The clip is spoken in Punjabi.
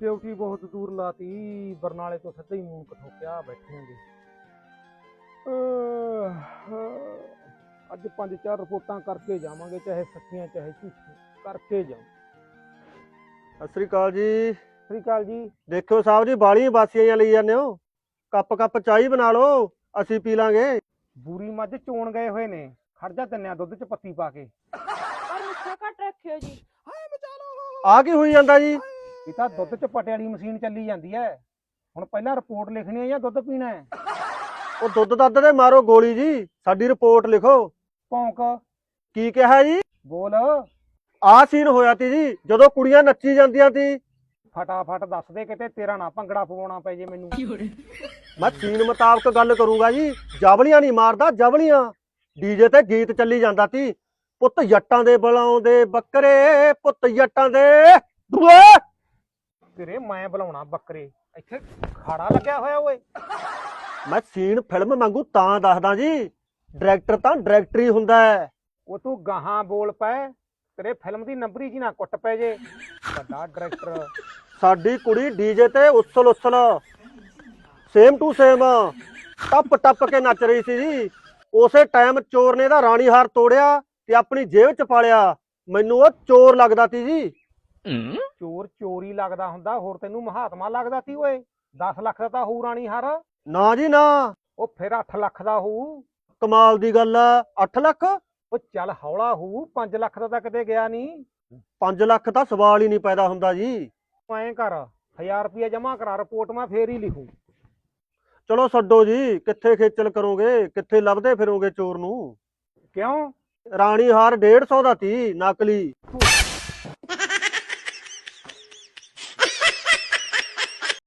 ਡਿਊਟੀ ਬਹੁਤ ਦੂਰ ਲਾਤੀ ਬਰਨਾਲੇ ਤੋਂ ਸਿੱਧਾ ਹੀ ਮੂੰਹ ਠੋਕਿਆ ਬੈਠੇਂਗੇ ਅੱਜ ਪੰਜ ਚਾਰ ਰਿਪੋਰਟਾਂ ਕਰਕੇ ਜਾਵਾਂਗੇ ਚਾਹੇ ਸੱਚੀਆਂ ਚਾਹੇ ਝੂਠੀਆਂ ਕਰਕੇ ਜਾਵਾਂ ਸਤਿ ਸ੍ਰੀ ਅਕਾਲ ਜੀ। ਸਤਿ ਸ਼੍ਰੀ ਅਕਾਲ ਜੀ। ਦੇਖਿਓ ਸਾਹਿਬ ਜੀ ਬਾਲੀਆਂ ਬਾਸੀਆਂ ਲਈ ਜਾਂਦੇ ਹੋ। ਕੱਪ ਕੱਪ ਚਾਹ ਬਣਾ ਲਓ ਅਸੀਂ ਪੀ ਲਾਂਗੇ। ਬੂਰੀ ਮੱਝ ਚੋਣ ਗਏ ਹੋਏ ਨੇ ਖੜ ਜਾ ਤੰਨਿਆ ਦੁੱਧ ਚ ਪੱਤੀ ਪਾ ਕੇ। ਪਰ ਮਿੱਠਾ ਘੱਟ ਰੱਖਿਓ ਜੀ। ਆ ਕੀ ਹੋਈ ਜਾਂਦਾ ਜੀ? ਇਹ ਤਾਂ ਦੁੱਧ ਚ ਪਟੇ ਵਾਲੀ ਮਸ਼ੀਨ ਚੱਲੀ ਜਾਂਦੀ ਹੈ ਹੁਣ ਪਹਿਲਾਂ ਰਿਪੋਰਟ ਲਿਖਣੀ ਹੈ ਜਾਂ ਦੁੱਧ ਪੀਣਾ ਹੈ ਉਹ ਦੁੱਧ ਦੱਧ ਦੇ ਮਾਰੋ ਗੋਲੀ ਜੀ ਸਾਡੀ ਰਿਪੋਰਟ ਲਿਖੋ। ਭੌਂਕ ਕੀ ਕਿਹਾ ਜੀ? ਬੋਲ। ਆਹ ਸੀਨ ਹੋਇਆ ਤੀ ਜੀ ਜਦੋਂ ਕੁੜੀਆਂ ਨੱਚੀ ਜਾਂਦੀਆਂ ਤੀ ਫਟਾਫਟ ਦੱਸ ਦੇ ਕਿਤੇ ਤੇਰਾ ਨਾ ਭੰਗੜਾ ਪਵਾਉਣਾ ਪੈ ਜੇ ਮੈਨੂੰ। ਮੈਂ ਸੀਨ ਮੁਤਾਬਕ ਗੱਲ ਕਰੂੰਗਾ ਜੀ ਜਬਲੀਆਂ ਨਹੀਂ ਮਾਰਦਾ ਜਬਲੀਆਂ ਡੀਜੇ ਤੇ ਗੀਤ ਚੱਲੀ ਜਾਂਦਾ ਤੀ ਪੁੱਤ ਜੱਟਾਂ ਦੇ ਬਲਾਉਂਦੇ ਬੱਕਰੇ ਪੁੱਤ ਜੱਟਾਂ ਦੇ ਦੂਏ। ਤੇਰੇ ਮੈਂ ਬੁਲਾਉਣਾ ਬੱਕਰੇ। ਇੱਥੇ ਖਾੜਾ ਲੱਗਿਆ ਹੋਇਆ ਓਏ। ਮੈਂ ਸੀਨ ਫਿਲਮ ਵਾਂਗੂ ਤਾਂ ਦੱਸਦਾ ਜੀ। ਡਾਇਰੈਕਟਰ ਤਾਂ ਡਾਇਰੈਕਟਰ ਹੁੰਦਾ ਹੈ। ਉਹ ਤੂੰ ਗਾਹਾਂ ਬੋਲ ਪੈ। ਤੇਰੇ ਫਿਲਮ ਦੀ ਨੰਬਰੀ ਜੀ ਨਾ ਕੁੱਟ ਪੈ ਜੇ। ਵੱਡਾ ਡਾਇਰੈਕਟਰ। ਸਾਡੀ ਕੁੜੀ ਡੀਜੇ ਤੇ ਉਸਲ ਉਸਲ। Same to same. ਟੱਪ ਟੱਪ ਕੇ ਨੱਚ ਰਹੀ ਸੀ ਜੀ। ਉਸੇ ਟਾਈਮ ਚੋਰ ਨੇ ਦਾ ਰਾਣੀ ਹਾਰ ਤੋੜਿਆ ਤੇ ਆਪਣੀ ਜੇਬ ਚ ਪਾਲਿਆ। ਮੈਨੂੰ ਉਹ ਚੋਰ ਲੱਗਦਾ ਸੀ ਜੀ। ਚੋਰ ਚੋਰੀ ਲੱਗਦਾ ਹੁੰਦਾ ਹੋਰ ਤੈਨੂੰ ਮਹਾਤਮਾ ਲੱਗਦਾ ਸੀ ਓਏ। 10 ਲੱਖ ਦਾ ਤਾਂ ਹੋਊ ਰਾਣੀ ਹਾਰ। ਨਾ ਜੀ ਨਾ। ਉਹ ਫਿਰ 8 ਲੱਖ ਦਾ ਹੋਊ। ਕਮਾਲ ਦੀ ਗੱਲ ਆ। 8 ਲੱਖ? ਉਹ ਚੱਲ ਹੌਲਾ ਹੋਊ 5 ਲੱਖ ਦਾ ਤਾਂ ਕਿਤੇ ਗਿਆ ਨਹੀਂ। 5 ਲੱਖ ਤਾਂ ਸਵਾਲ ਹੀ ਨਹੀਂ ਪੈਦਾ ਹੁੰਦਾ ਜੀ। ਐਂ ਕਰ 1000 ਰੁਪਏ ਜਮ੍ਹਾਂ ਕਰਾ ਰਿਪੋਰਟ ਮੈਂ ਫੇਰ ਹੀ ਲਿਖੂ। ਚਲੋ ਛੱਡੋ ਜੀ ਕਿੱਥੇ ਖੇਚਲ ਕਰੋਗੇ ਕਿੱਥੇ ਲੱਭਦੇ ਫਿਰੋਗੇ ਚੋਰ ਨੂੰ? ਕਿਉਂ? ਰਾਣੀ ਹਾਰ 150 ਦਾ ਤੀ ਨਕਲੀ। ਤੂੰ